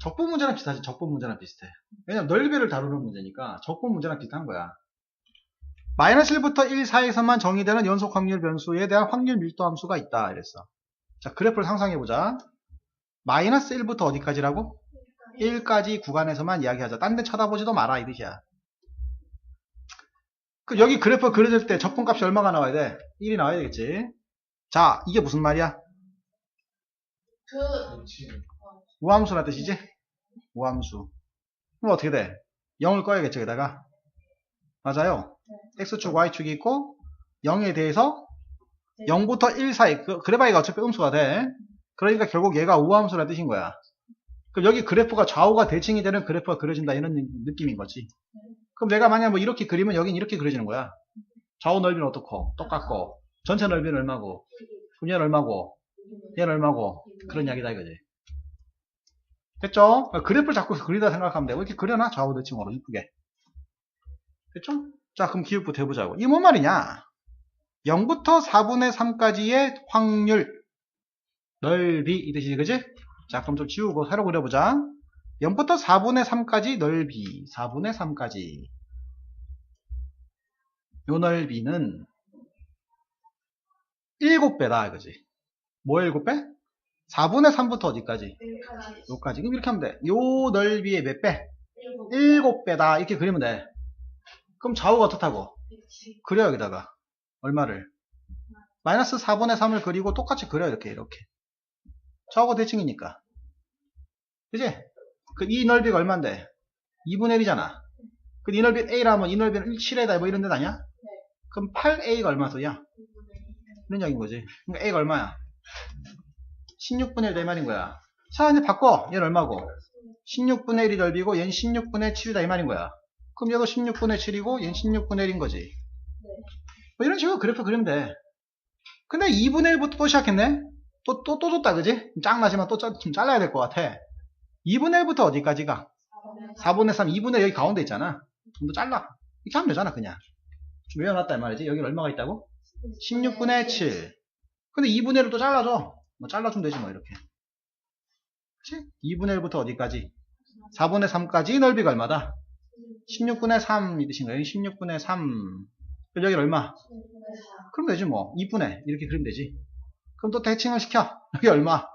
적분 문제랑 비슷하지. 적분 문제랑 비슷해. 왜냐면 넓이를 다루는 문제니까 적분 문제랑 비슷한 거야. 마이너스 1부터 1 사이에서만 정의되는 연속 확률 변수에 대한 확률 밀도 함수가 있다. 이랬어. 자, 그래프를 상상해보자. 마이너스 1부터 어디까지라고? 1까지 구간에서만 이야기하자. 딴 데 쳐다보지도 마라. 이 뜻이야. 그 여기 그래프 그려질 때 적분값이 얼마가 나와야 돼? 1이 나와야 되겠지. 자, 이게 무슨 말이야? 그 우함수란 뜻이지? 우함수. 그럼 어떻게 돼? 0을 꺼야겠죠, 여기다가. 맞아요. x축, y축이 있고, 0에 대해서 0부터 1 사이, 그, 그래봐야 어차피 음수가 돼. 그러니까 결국 얘가 우함수란 뜻인 거야. 그럼 여기 그래프가 좌우가 대칭이 되는 그래프가 그려진다, 이런 느- 느낌인 거지. 그럼 내가 만약 뭐 이렇게 그리면 여긴 이렇게 그려지는 거야. 좌우 넓이는 어떻고, 똑같고, 전체 넓이는 얼마고, 분열 얼마고, 얘는 얼마고, 그런 이야기다 이거지. 됐죠? 그래프를 자꾸 그리다 생각하면 되고 이렇게 그려놔 좌우 대칭으로 이쁘게 됐죠? 자 그럼 기울부터 해보자고 이게 뭔 말이냐 0부터 4분의 3까지의 확률 넓이 이 뜻이지 그지? 자 그럼 좀 지우고 새로 그려보자 0부터 4분의 3까지 넓이 4분의 3까지 요 넓이는 7배다 이거지 뭐 7배? 4분의 3부터 어디까지? 여기까지. 그럼 이렇게 하면 돼. 요 넓이의 몇 배? 일곱 7배다. 이렇게 그리면 돼. 그럼 좌우가 어떻다고? 그려 여기다가. 얼마를? 마이너스 4분의 3을 그리고 똑같이 그려 이렇게 이렇게. 좌우가 대칭이니까. 그지? 그이 넓이가 얼만데? 2분의 1이잖아. 그이 넓이 A라면 이 넓이는 7에다 뭐 이런 데 아니야? 그럼 8A가 얼마 소야? 이런 얘기인 거지. 그러니까 A가 얼마야? 16분의 1다 이 말인 거야. 자, 이제 바꿔. 얘는 얼마고? 16분의 1이 넓이고 얘는 16분의 7이다 이 말인 거야. 그럼 얘도 16분의 7이고 얘는 16분의 1인 거지. 뭐 이런 식으로 그래프 그리면 돼. 근데 2분의 1부터 또 시작했네? 또, 또, 또 줬다, 그지? 짱 나지만 또 짜- 좀 잘라야 될 것 같아. 2분의 1부터 어디까지가? 4분의 3, 2분의 여기 가운데 있잖아. 좀 더 잘라. 이렇게 하면 되잖아, 그냥. 좀 외워놨다, 이 말이지. 여기 얼마가 있다고? 16분의 7. 근데 2분의 1을 또 잘라줘. 뭐 잘라주면 되지, 뭐, 이렇게. 그치? 2분의 1부터 어디까지? 4분의 3까지 넓이가 얼마다? 16분의 3이 뜻인 거예요. 16분의 3. 그럼 여기 얼마? 그럼 되지, 뭐. 2분의. 이렇게 그리면 되지. 그럼 또 대칭을 시켜. 여기 얼마?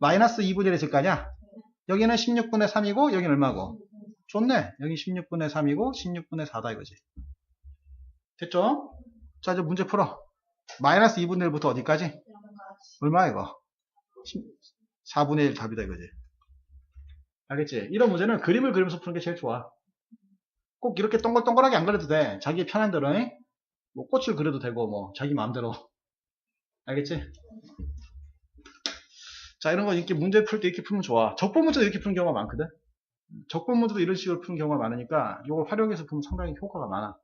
마이너스 2분의 1 있을 거 아니야? 여기는 16분의 3이고, 여기는 얼마고? 좋네. 여기 16분의 3이고, 16분의 4다 이거지. 됐죠? 자, 이제 문제 풀어. 마이너스 2분의 1부터 어디까지? 얼마야 이거? 4분의 1 답이다 이거지. 알겠지? 이런 문제는 그림을 그리면서 푸는 게 제일 좋아. 꼭 이렇게 동글동글하게 안 그려도 돼. 자기 편한 대로, 잉? 뭐 꽃을 그려도 되고, 뭐, 자기 마음대로. 알겠지? 자, 이런 거 이렇게 문제 풀 때 이렇게 풀면 좋아. 적분 문제도 이렇게 푸는 경우가 많거든? 적분 문제도 이런 식으로 푸는 경우가 많으니까, 이걸 활용해서 풀면 상당히 효과가 많아.